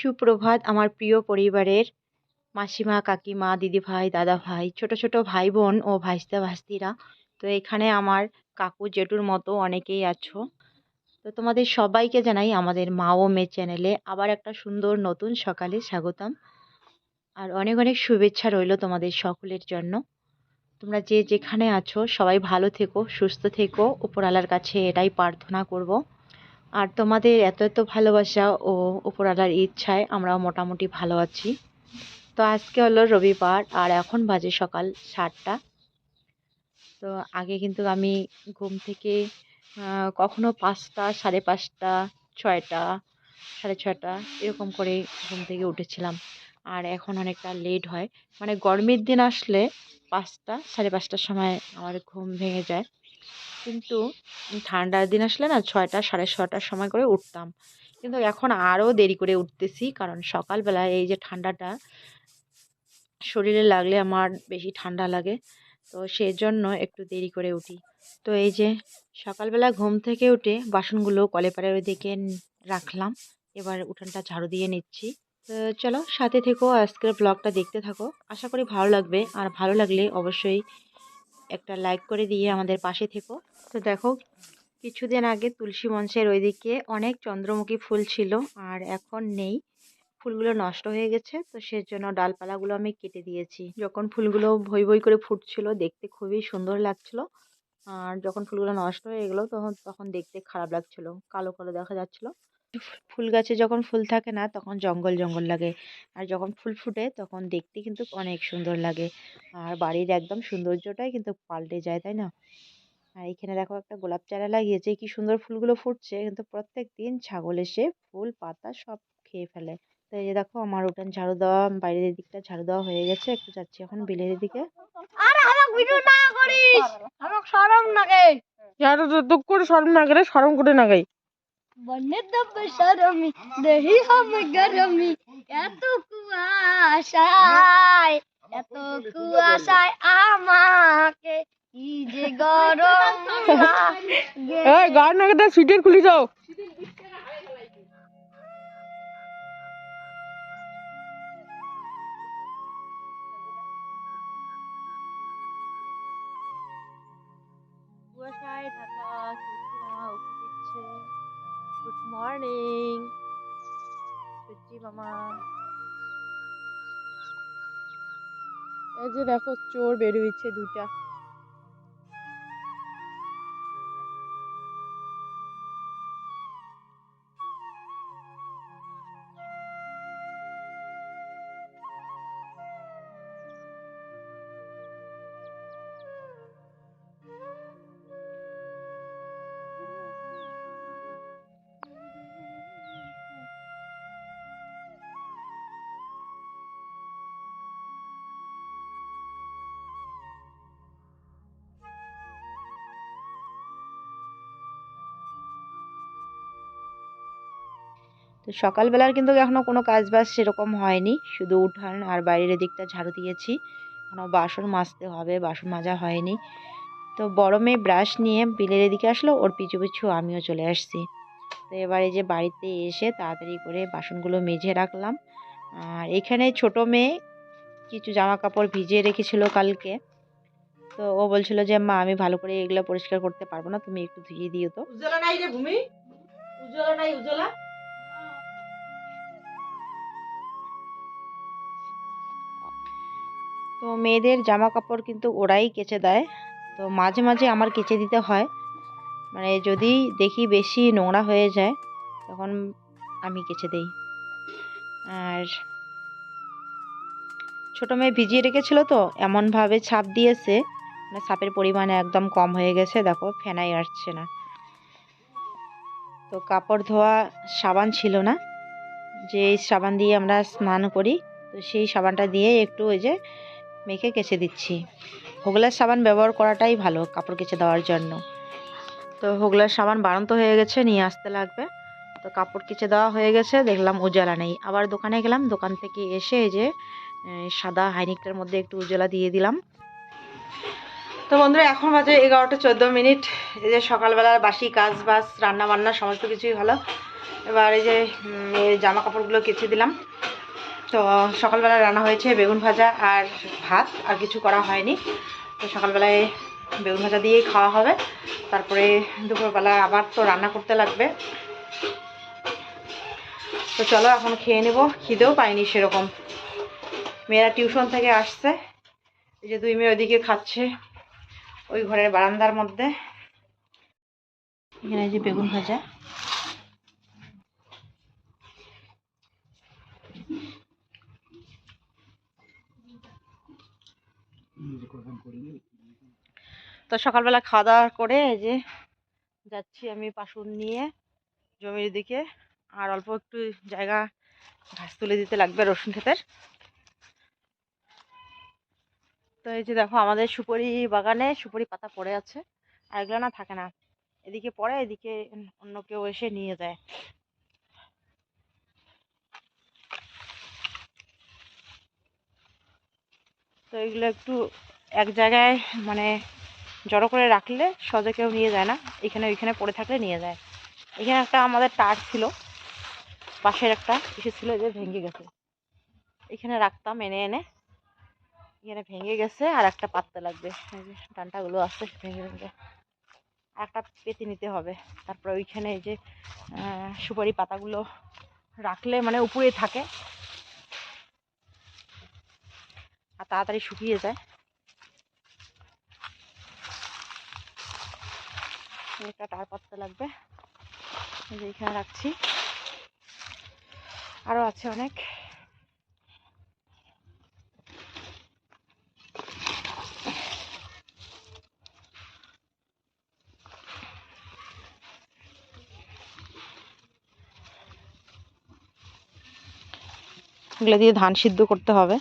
সুপ্রভাত আমার প্রিয় পরিবারের মাসিমা, কাকিমা, দিদিভাই, দাদাভাই, ছোট ছোট ভাই বোন ও ভাইস্তা ভাস্তিরা তো এখানে আমার কাকু জেঠুর মতো অনেকেই আছো। তো তোমাদের সবাইকে জানাই আমাদের মা ও মেয়ে চ্যানেলে আবার একটা সুন্দর নতুন সকালে স্বাগতম। আর অনেক অনেক শুভেচ্ছা রইল তোমাদের সকলের জন্য। তোমরা যে যেখানে আছো সবাই ভালো থেকো, সুস্থ থেকো। উপরওয়ালার কাছে এটাই প্রার্থনা করব। আর তোমাদের এত এত ভালোবাসা ও উপরওয়ালার ইচ্ছায় আমরাও মোটামুটি ভালো আছি। তো আজকে হলো রবিবার, আর এখন বাজে সকাল সাতটা। তো আগে কিন্তু আমি ঘুম থেকে কখনো পাঁচটা, সাড়ে পাঁচটা, ছয়টা, সাড়ে ছয়টা এরকম করে ঘুম থেকে উঠেছিলাম। আর এখন অনেকটা লেট হয়। মানে গরমের দিন আসলে পাঁচটা, সাড়ে পাঁচটার সময় আমার ঘুম ভেঙে যায়। কিন্তু ঠান্ডার দিন আসলে না ছয়টা, সাড়ে ছটার সময় করে উঠতাম। কিন্তু এখন আরও দেরি করে উঠতেছি কারণ সকালবেলা এই যে ঠান্ডাটা, শরীরে লাগলে আমার বেশি ঠান্ডা লাগে। তো সেই জন্য একটু দেরি করে উঠি। তো এই যে সকালবেলা ঘুম থেকে উঠে বাসনগুলো কলেপারের ওইদিকে রাখলাম। এবার উঠানটা ঝাড়ু দিয়ে নিচ্ছি। তো চলো সাথে থেকো, আজকের ব্লগটা দেখতে থাকো। আশা করি ভালো লাগবে। আর ভালো লাগলে অবশ্যই একটা লাইক করে দিয়ে আমাদের পাশে থেকো। তো দেখো, কিছুদিন আগে তুলসী মঞ্চের ওইদিকে অনেক চন্দ্রমুখী ফুল ছিল, আর এখন নেই। ফুলগুলো নষ্ট হয়ে গেছে, তো সেজন্য ডালপালাগুলো আমি কেটে দিয়েছি। যখন ফুলগুলো ভই ভই করে ফুটছিল, দেখতে খুবই সুন্দর লাগছিল। আর যখন ফুলগুলো নষ্ট হয়ে গেলো, তখন তখন দেখতে খারাপ লাগছিল, কালো কালো দেখা যাচ্ছিল। ফুল গাছে যখন ফুল থাকে না তখন জঙ্গল জঙ্গল লাগে। আর যখন ফুল ফুটে তখন দেখতে কিন্তু অনেক সুন্দর লাগে। আর বাড়ির একদম সৌন্দর্যটাই কিন্তু পাল্টে যায় তাই না? আর এখানে দেখো একটা গোলাপ চারা লাগিয়েছে। কি সুন্দর ফুলগুলো ফুটছে। কিন্তু প্রত্যেক দিন ছাগল এসে ফুল পাতা সব খেয়ে ফেলে। তো এই যে দেখো আমার উঠান ঝাড়ু দেওয়া বাইরের দিকটা ঝাড়ু দেওয়া হয়ে গেছে। একটু যাচ্ছি এখন বিলের দিকে। আরে আমাকে ভিডিও না করিস! আমাকে শরম লাগে যারা দুঃখ করে শরম না করে শরম করে না গাই। দব্বে শরমি দেহি হবে গরমি। এত কুয়াশায় এত কুয়াশায় আমাকে কি যে গরম এই গান না কেটে সিটের খুলি যাও। কুয়াশায় ঢাকা উঠে দিচ্ছে গুড মর্নিং সূর্যি মামা এই যে দেখো চোর বের হয়েছে দুটা তো সকালবেলার কিন্তু এখনও কোনো কাজ বাজ সেরকম হয়নি। শুধু উঠান আর বাইরের দিকটা ঝাড়ু দিয়েছি। এখনও বাসন মাজতে হবে, বাসন মাজা হয়নি। তো বড় মেয়ে ব্রাশ নিয়ে বিলের এদিকে আসলো, ওর পিছু পিছু আমিও চলে আসছি। তো এবারে যে বাড়িতে এসে তাড়াতাড়ি করে বাসনগুলো মেঝে রাখলাম। আর এখানে ছোট মেয়ে কিছু জামা কাপড় ভিজিয়ে রেখেছিল কালকে। তো ও বলছিল যে, মা, আমি ভালো করে এগুলো পরিষ্কার করতে পারব না, তুমি একটু ধুয়ে দিও তো। উজ্জ্বলা নাই রে ভূমি? উজ্জ্বলা নাই, উজ্জ্বলা? তো মেয়েদের জামা কাপড় কিন্তু ওরাই কেচে দেয়। তো মাঝে মাঝে আমার কেচে দিতে হয়। মানে যদি দেখি বেশি নোংরা হয়ে যায়, তখন আমি কেচে দেই। আর ছোটো মেয়ে ভিজিয়ে রেখেছিল তো, এমনভাবে ছাপ দিয়েছে। মানে ছাপের পরিমাণ একদম কম হয়ে গেছে, দেখো, ফেনাই আসছে না। তো কাপড় ধোয়া সাবান ছিল না। যে সাবান দিয়ে আমরা স্নান করি, তো সেই সাবানটা দিয়ে একটু ওই যে মেখে কেচে দিচ্ছি। হোগলার সাবান ব্যবহার করাটাই ভালো, কাপড় কেচে দেওয়ার জন্য। তো হোগলার সাবান বাড়ন্ত হয়ে গেছে, নিয়ে আসতে লাগবে। তো কাপড় কেচে দেওয়া হয়ে গেছে, দেখলাম উজালা নেই। আবার দোকানে গেলাম, দোকান থেকে এসে যে সাদা হাইনিকটার মধ্যে একটু উজালা দিয়ে দিলাম। তো বন্ধুরা, এখন বাজে এগারোটা চোদ্দ মিনিট। এই যে সকালবেলার বাসি কাজ বাস রান্না বান্না সমস্ত কিছুই হলো এবার এই যে জামা কাপড়গুলো কেচে দিলাম। তো সকালবেলা রান্না হয়েছে বেগুন ভাজা আর ভাত, আর কিছু করা হয়নি। তো সকালবেলায় বেগুন ভাজা দিয়েই খাওয়া হবে। তারপরে দুপুরবেলা আবার তো রান্না করতে লাগবে। তো চলো, এখন খেয়ে নেব। খিদেও পাইনি সেরকম। মেয়েরা টিউশন থেকে আসছে। এই যে দুই মেয়ে ওইদিকে খাচ্ছে ওই ঘরের বারান্দার মধ্যে। এখানে যে বেগুন ভাজা। তো সকালবেলা খাওয়া দাওয়া করে এই যে যাচ্ছি আমি পাশুন নিয়ে জমির দিকে। আর অল্প একটু জায়গা ঘাস তুলে দিতে লাগবে রসুন ক্ষেতের। তো এই যে দেখো আমাদের সুপারি বাগানে সুপারি পাতা পড়ে আছে, আর এগুলো না থাকে না। এদিকে পড়ে, এদিকে অন্য কেউ এসে নিয়ে যায়। তো এগুলো একটু এক জায়গায় মানে জড়ো করে রাখলে সহজে কেউ নিয়ে যায় না। এখানে ওইখানে পড়ে থাকলে নিয়ে যায়। এখানে একটা আমাদের টার ছিল। পাশের একটা ইসে ছিল যে ভেঙে গেছে। এখানে রাখতাম এনে এনে। এখানে ভেঙে গেছে আর একটা পাততে লাগবে। ডান্টাগুলো আছে, ভেঙে ভেঙে। আর একটা পেতে নিতে হবে। তারপর ওইখানে এই যে সুপারি পাতাগুলো রাখলে মানে উপরে থাকে। আর তাড়াতাড়ি শুকিয়ে যায়। একটা টার পাততে লাগবে। এই যে এখানে রাখছি। আরও আছে অনেক। এগুলো দিয়ে ধান সিদ্ধ করতে হবে।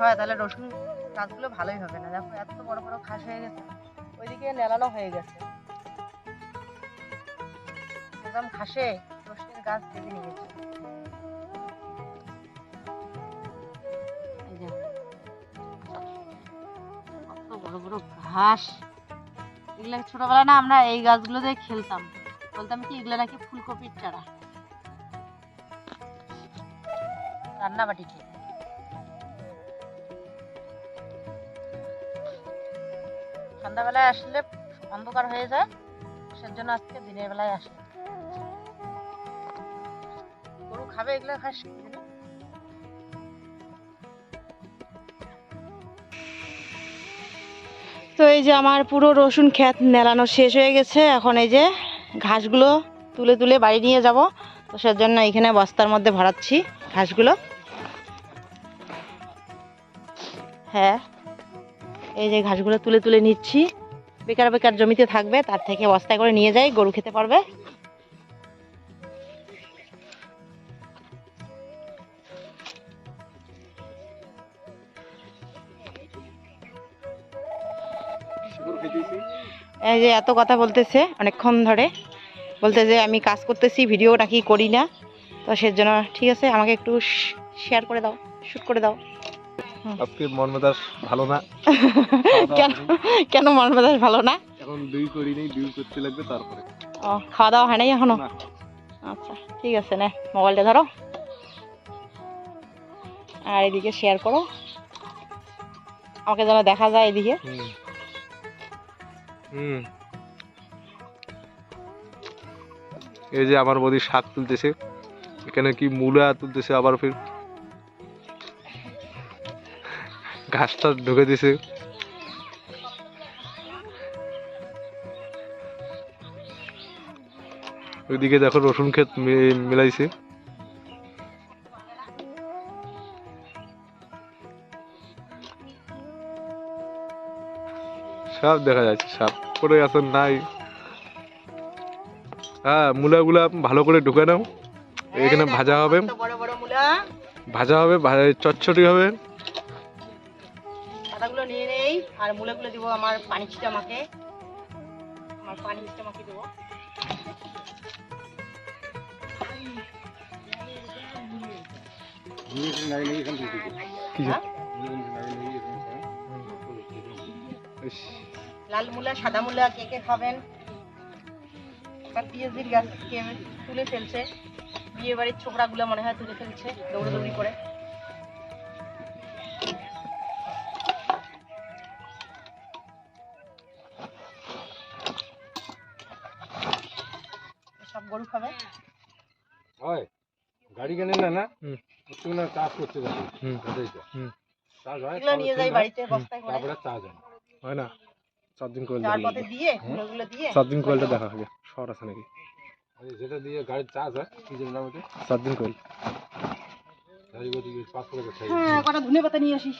হয়, তাহলে রসুন গাছগুলো ভালোই হবে না। দেখো, এত বড় বড় ঘাস হয়ে গেছে। ওইদিকে নেলানো হয়ে গেছে। একদম ঘাসে রসুনের গাছ বেঁধে নিয়ে গেছে। বড় বড় ঘাস। এগুলা ছোটবেলা না আমরা এই গাছগুলো দিয়ে খেলতাম? বলতাম কি, এগুলো নাকি ফুলকপির চারা। রান্না সন্ধ্যাবেলায় আসলে অন্ধকার হয়ে যায়, সেজন্য আজকে দিনের বেলায় আসে। গরু খাবে এগুলো ঘাস তো এই যে আমার পুরো রসুন ক্ষেত নেলানো শেষ হয়ে গেছে, এখন এই যে ঘাসগুলো তুলে তুলে বাড়ি নিয়ে যাব। তো সেজন্য এখানে বস্তার মধ্যে ভরাচ্ছি ঘাসগুলো। হ্যাঁ। এই যে ঘাসগুলো তুলে তুলে নিচ্ছি। বেকার বেকার জমিতে থাকবে তার থেকে বস্তায় করে নিয়ে যাই গরু খেতে পারবে। এই যে এত কথা বলতেছে অনেকক্ষণ ধরে। বলতে যে আমি কাজ করতেছি ভিডিও নাকি করি না। তো সেজন্য ঠিক আছে আমাকে একটু শেয়ার করে দাও শ্যুট করে দাও। আজকে মেজাজ ভালো না? কেন কেন মেজাজ ভালো না? এখন দুই করি নেই দুই করতে লাগবে তারপরে। ও খাওয়া দাওয়া হয় নাই এখনও? আচ্ছা ঠিক আছে নে মোবাইলটা ধরো। আর এদিকে শেয়ার করো। আমাকে যেন দেখা যায় এদিকে। হুম। হুম। এই যে আমার বৌদি শাক তুলতেছে। এখানে কি মূলা তুলতেছে আবার ফির? ঘাসটা ঢুকে দিছে। ওইদিকে দেখো রসুন ক্ষেত মিলাইছে। সাপ দেখা যাচ্ছে সাপ করে গেছে নাই। হ্যাঁ মূলাগুলা ভালো করে ঢুকে নাও। এখানে ভাজা হবে। ভাজা হবে চটচটি হবে। আর মূলাগুলো দিব আমার পানি ছিটা মাকে আমার পানি ছিটা মাকে দেবো। হ্যাঁ? লাল মূলা সাদা মূলা কে কে খাবেন? একটা পিএসজির গাছ কে তুলে ফেলছে। বিয়ে বাড়ির ছোকরাগুলো মনে হয় তুলে ফেলছে দৌড়াদৌড়ি করে। গাড়ি না না হুম। না চাষ করতে যাবে। হুম, হুম। চাষ হয় নিয়ে যাই তারপরে বাড়িতে বস্তায় তারপরে চাষ হয়। হয় না? চার দিন কোয়েল দিয়ে চার দিন কোয়েলটা দেখা হবে শহর আছে নাকি? যেটা দিয়ে গাড়ির চাষ হয় কি নাম ওটা? চার দিন কোয়েল হ্যাঁ কটা ধনে পাতা নিয়ে আসিস।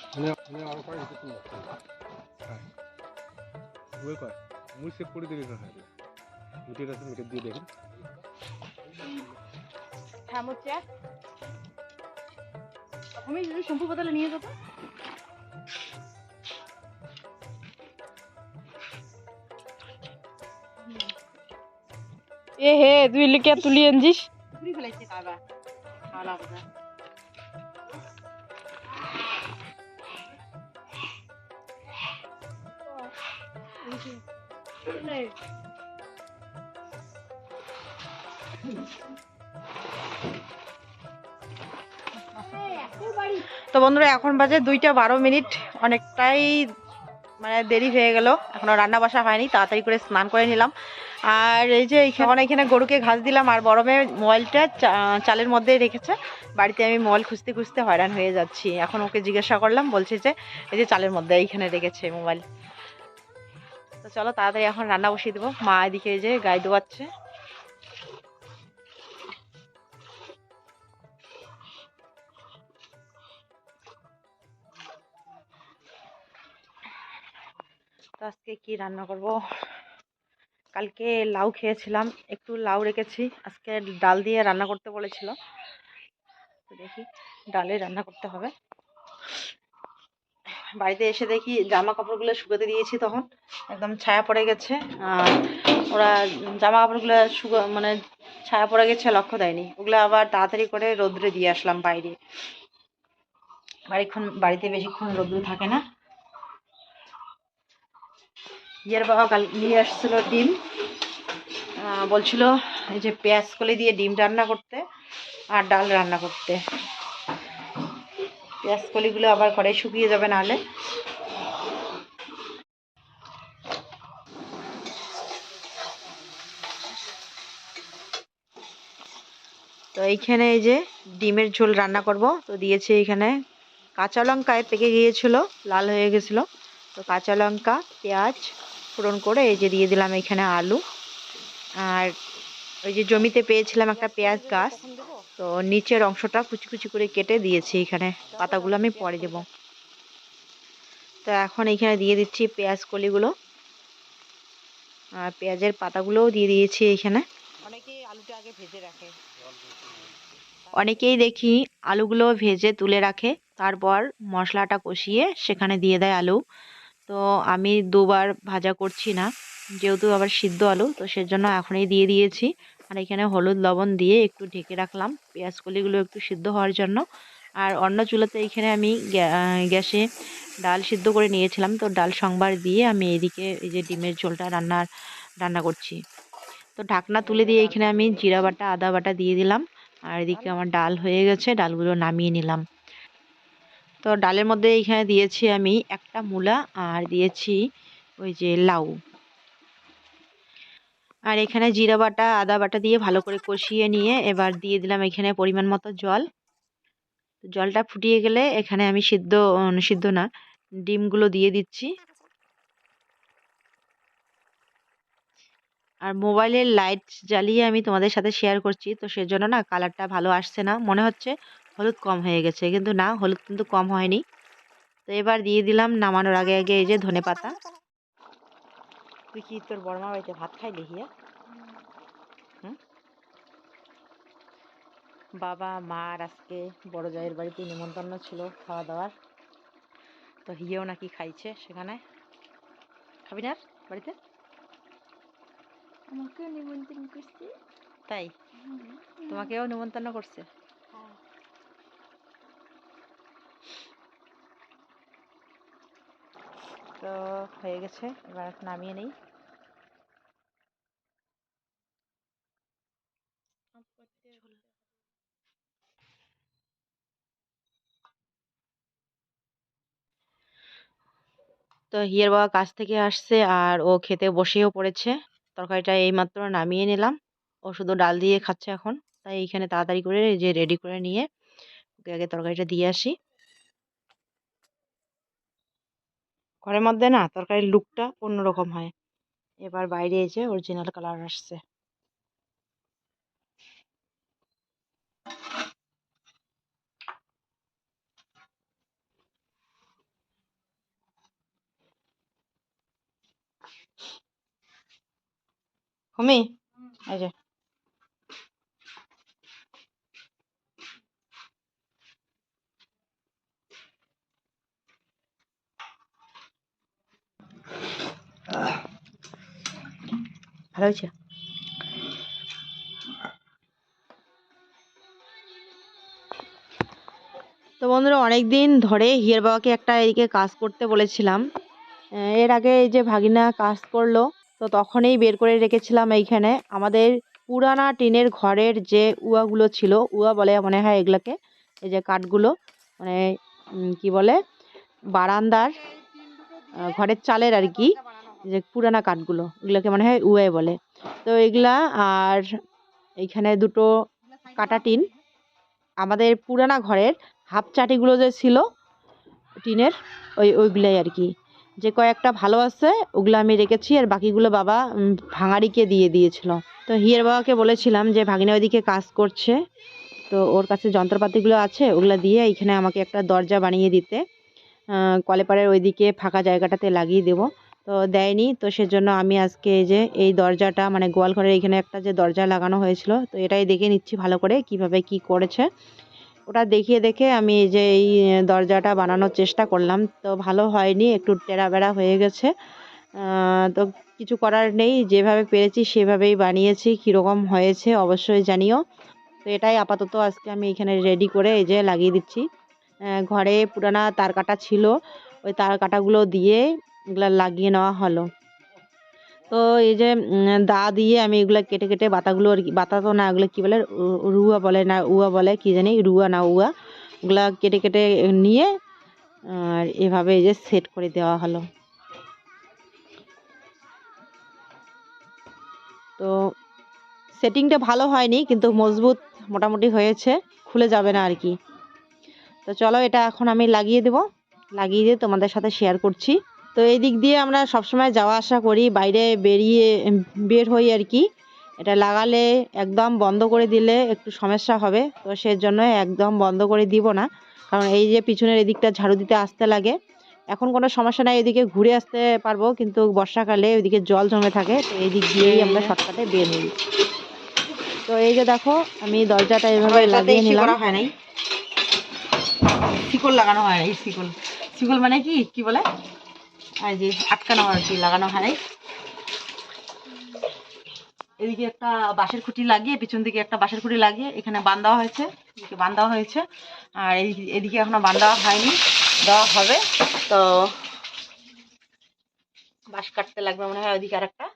মুই সেভ করে দিবি না মিটের আছে মিটের দিয়ে দেখুন হ্যাঁ মোচা আমি যদি শ্যাম্পু বোতলে নিয়ে যাব এ হে তুই লিখে তুলি আনছিস? ফেলাইছে কাবা খাওয়া লাগবে না। তো বন্ধুরা, এখন বাজে দুইটা বারো মিনিট। অনেকটাই মানে দেরি হয়ে গেল। এখনও রান্না বাসা হয়নি, তাড়াতাড়ি করে স্নান করে নিলাম। আর এই যে এখানে এখানে গরুকে ঘাস দিলাম, আর বড় মেয়ে মোবাইলটা চালের মধ্যে রেখেছে। বাড়িতে আমি মোবাইল খুঁজতে খুঁজতে হয়রান হয়ে যাচ্ছি। এখন ওকে জিজ্ঞাসা করলাম, বলছে যে এই যে চালের মধ্যে এইখানে রেখেছে মোবাইল। তো চলো, তাড়াতাড়ি এখন রান্না বসিয়ে দেবো। মা এদিকে যে গায়ে দোয়াচ্ছে। তো আজকে কি রান্না করব? কালকে লাউ খেয়েছিলাম, একটু লাউ রেখেছি। আজকে ডাল দিয়ে রান্না করতে বলেছিল। তো দেখি ডালে রান্না করতে হবে। বাড়িতে এসে দেখি জামা কাপড়গুলো শুকাতে দিয়েছি তখন। একদম ছায়া পড়ে গেছে। আর ওরা জামা কাপড়গুলো শুকা মানে ছায়া পড়ে গেছে, লক্ষ্য দেয়নি। ওগুলো আবার তাড়াতাড়ি করে রোদ্রে দিয়ে আসলাম বাইরে। বাড়িক্ষণ, বাড়িতে বেশিক্ষণ রোদ্র থাকে না। ইয়ের বাবা কাল নিয়ে আসছিল ডিম। বলছিল এই যে পেঁয়াজ কলি দিয়ে ডিম রান্না করতে আর ডাল রান্না করতে। পেঁয়াজ কলিগুলো আবার ঘরে শুকিয়ে যাবে নাহলে। তো এইখানে এই যে ডিমের ঝোল রান্না করব। তো দিয়েছে এখানে কাঁচা লঙ্কায় পেকে গিয়েছিল, লাল হয়ে গেছিল। তো কাঁচা লঙ্কা, পেঁয়াজ ফোড়ন করে এই যে দিয়ে দিলাম এখানে আলু। আর ওই যে জমিতে পেয়েছিলাম একটা পেঁয়াজ গাছ তো নিচের অংশটা কুচি কুচি করে কেটে দিয়েছি এখানে। পাতাগুলো আমি পরে দেব। তো এখন এখানে দিয়ে দিচ্ছি পেঁয়াজ কলিগুলো। আর পেঁয়াজের পাতাগুলোও দিয়ে দিয়েছি এখানে। অনেকেই আলুটা আগে ভেজে রাখে। অনেকেই দেখি আলুগুলো ভেজে তুলে রাখে তারপর মশলাটা কষিয়ে সেখানে দিয়ে দেয় আলু। তো আমি দুবার ভাজা করছি না। যেহেতু আবার সিদ্ধ আলু, তো সেজন্য এখনই দিয়ে দিয়েছি। আর এখানে হলুদ, লবণ দিয়ে একটু ঢেকে রাখলাম। পেঁয়াজ কলিগুলো একটু সিদ্ধ হওয়ার জন্য। আর অন্য চুলাতে এখানে আমি গ্যা- গ্যাসে ডাল সিদ্ধ করে নিয়েছিলাম। তো ডাল সংবার দিয়ে আমি এদিকে এই যে ডিমের ঝোলটা রান্নার রান্না করছি। তো ঢাকনা তুলে দিয়ে এখানে আমি জিরা বাটা, আদা বাটা দিয়ে দিলাম। আর এদিকে আমার ডাল হয়ে গেছে। ডালগুলো নামিয়ে নিলাম। তো ডালের মধ্যে এইখানে দিয়েছি আমি একটা মূলা আর দিয়েছি ওই যে লাউ। আর এখানে জিরা বাটা, আদা বাটা দিয়ে ভালো করে কষিয়ে নিয়ে এবার দিয়ে দিলাম এখানে পরিমাণ মতো জল। জলটা ফুটিয়ে গেলে এখানে আমি সিদ্ধ সিদ্ধ না, ডিমগুলো দিয়ে দিচ্ছি। আর মোবাইলের লাইট জ্বালিয়ে আমি তোমাদের সাথে শেয়ার করছি, তো সেজন্য না কালারটা ভালো আসছে না। মনে হচ্ছে হলুদ কম হয়ে গেছে কিন্তু না হলুদ কিন্তু কম হয়নি। তো এবার দিয়ে দিলাম নামানোর আগে আগে এই যে ধনে পাতা। তুই কি তোর বড়মা বাড়িতে ভাত খাইলি হিয়া? হুম? বাবা মা আর আজকে বড় জায়ের বাড়িতে নিমন্ত্রণ ছিল খাওয়া দাওয়ার। তো হিয়েও নাকি খাইছে সেখানে। খাবি না বাড়িতে? আমাকে নিমন্ত্রণ করছে। তাই? তোমাকেও নিমন্ত্রণ করছে? তো হয়ে গেছে, এবার নামিয়ে নেই। তো হিয়ের বাবা কাছ থেকে আসছে আর ও খেতে বসেও পড়েছে। তরকারিটা এইমাত্র নামিয়ে নিলাম। ও শুধু ডাল দিয়ে খাচ্ছে এখন, তাই এইখানে তাড়াতাড়ি করে যে রেডি করে নিয়ে ওকে আগে তরকারিটা দিয়ে আসি। ঘরের মধ্যে না তরকারির লুকটা অন্যরকম হয়। এবার বাইরে এসে অরিজিনাল কালার আসছে। হুমি যে। ভালো হয়েছে তো বন্ধুরা অনেক দিন ধরে হিয়ার বাবাকে একটা এদিকে কাজ করতে বলেছিলাম। এর আগে এই যে ভাগিনা কাজ করল, তো তখনই বের করে রেখেছিলাম এইখানে। আমাদের পুরানা টিনের ঘরের যে উয়াগুলো ছিল, উয়া বলে মনে হয় এগুলোকে, এই যে কাঠগুলো মানে কি বলে, বারান্দার ঘরের চালের আর কি। যে পুরানা কাঠগুলো, এগুলোকে মনে হয় উয়ে বলে। তো এগুলা আর এইখানে দুটো কাটা টিন। আমাদের পুরানা ঘরের হাফ চাটিগুলো যে ছিল টিনের, ওই ওইগুলাই আর কি। যে কয়েকটা ভালো আছে, ওগুলো আমি রেখেছি আর বাকিগুলো বাবা ভাঙাড়িকে দিয়ে দিয়েছিল। তো হিয়ের বাবাকে বলেছিলাম যে ভাগিনা ওইদিকে কাজ করছে, তো ওর কাছে যন্ত্রপাতিগুলো আছে, ওগুলো দিয়ে এইখানে আমাকে একটা দরজা বানিয়ে দিতে। কলেপাড়ের ওইদিকে ফাঁকা জায়গাটাতে লাগিয়ে দেবো। তো দেয়নি। তো সেজন্য আমি আজকে এই যে, এই দরজাটা মানে গোয়াল ঘরের এইখানে একটা যে দরজা লাগানো হয়েছিল, তো এটাই দেখে নিচ্ছি ভালো করে কীভাবে কি করেছে। ওটা দেখিয়ে দেখে আমি এই যে, এই দরজাটা বানানোর চেষ্টা করলাম। তো ভালো হয়নি, একটু টেরা বেড়া হয়ে গেছে। তো কিছু করার নেই, যেভাবে পেরেছি সেভাবেই বানিয়েছি, কীরকম হয়েছে অবশ্যই জানিও। তো এটাই আপাতত আজকে আমি এখানে রেডি করে এই যে লাগিয়ে দিচ্ছি। ঘরে পুরানা তার কাটা ছিল, ওই তার কাটাগুলো দিয়ে এগুলো লাগিয়ে নেওয়া হলো। তো এই যে দা দিয়ে আমি এগুলো কেটে কেটে বাতাগুলো আর কি, বাতা তো না, এগুলো কী বলে রুয়া বলে না, উয়া বলে, কি জানি, রুয়া না উয়া, ওগুলা কেটে কেটে নিয়ে, আর এভাবে এই যে সেট করে দেওয়া হলো। তো সেটিংটা ভালো হয়নি, কিন্তু মজবুত মোটামুটি হয়েছে, খুলে যাবে না আর কি। তো চলো এটা এখন আমি লাগিয়ে দেব, লাগিয়ে দিয়ে তোমাদের সাথে শেয়ার করছি। তো এই দিক দিয়ে আমরা সবসময় যাওয়া আসা করি বাইরে বেরিয়ে বের হই আর কি। এটা লাগালে একদম বন্ধ করে দিলে একটু সমস্যা হবে তো সেজন্য একদম বন্ধ করে দিব না। কারণ এই যে পিছনের এদিকটা ঝাড়ু দিতে আসতে লাগে এখন কোনো সমস্যা নাই এদিকে ঘুরে আসতে পারব কিন্তু বর্ষাকালে ওইদিকে জল জমে থাকে তো এই দিক দিয়েই আমরা শর্টকাটে বের হই। তো এই যে দেখো আমি দরজাটা এভাবে লাগিয়ে নিলাম। হয় নাই? শিকল লাগানো হয় শিকল শিকল মানে কি? কি বলে? যে আটকানো আর কি লাগানো হয় এদিকে একটা বাঁশের খুঁটি লাগিয়ে, পিছন দিকে একটা বাঁশের খুঁটি লাগিয়ে এখানে বান দেওয়া হয়েছে। এদিকে বান দেওয়া হয়েছে। আর এই- এদিকে এখনও বান দেওয়া হয়নি, দেওয়া হবে। তো বাঁশ কাটতে লাগবে মনে হয় ওইদিকে আর একটা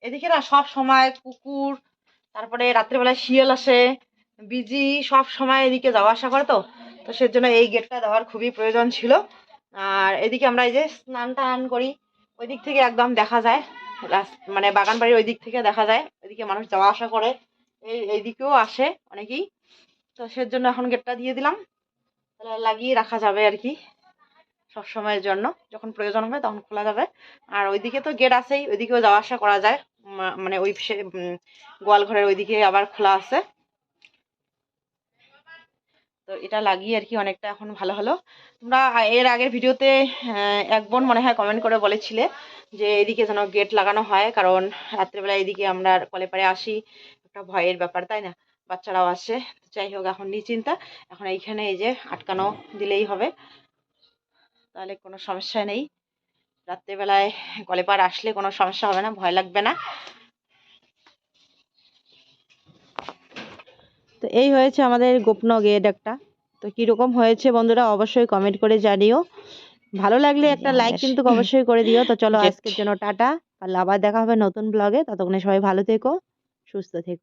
এদিকে না সব সময় কুকুর, তারপরে রাত্রেবেলায় শিয়াল আসে, বিজি, সব সময় এদিকে যাওয়া আসা করে তো। তো সেজন্য এই গেটটা দেওয়ার খুবই প্রয়োজন ছিল। আর এদিকে আমরা এই যে স্নান টান করি, ওই দিক থেকে একদম দেখা যায়। মানে বাগান বাড়ির ওই দিক থেকে দেখা যায়। ওইদিকে মানুষ যাওয়া আসা করে। এই এইদিকেও আসে অনেকেই। তো সেজন্য এখন গেটটা দিয়ে দিলাম। তাহলে লাগিয়ে রাখা যাবে আর কি সব সময়ের জন্য। যখন প্রয়োজন হবে তখন খোলা যাবে। আর ওইদিকে তো গেট আছেই। ওইদিকেও যাওয়া আসা করা যায়। মানে ওই গোয়াল ঘরের ওইদিকে আবার খোলা আছে। তো এটা লাগিয়ে আর কি অনেকটা এখন ভালো হলো। তোমরা এর আগের ভিডিওতে এক বোন মনে হয় কমেন্ট করে বলেছিলে যে এদিকে যেন গেট লাগানো হয়, কারণ রাত্রেবেলা এদিকে আমরা কলেপাড়ে আসি, একটা ভয়ের ব্যাপার, তাই না? বাচ্চারাও আসে, যাই হোক, এখন নিশ্চিন্তা। এখন এইখানে এই যে আটকানো দিলেই হবে। তাহলে কোনো সমস্যা নেই। রাত্রেবেলায় কলেপার আসলে কোনো সমস্যা হবে না, ভয় লাগবে না। তো এই হয়েছে আমাদের গোপন গেট একটা। তো কীরকম হয়েছে বন্ধুরা অবশ্যই কমেন্ট করে জানিও। ভালো লাগলে একটা লাইক কিন্তু অবশ্যই করে দিও। তো চলো আজকের জন্য টাটা। আর আবার দেখা হবে নতুন ব্লগে ততক্ষণে সবাই ভালো থেকো সুস্থ থেকো।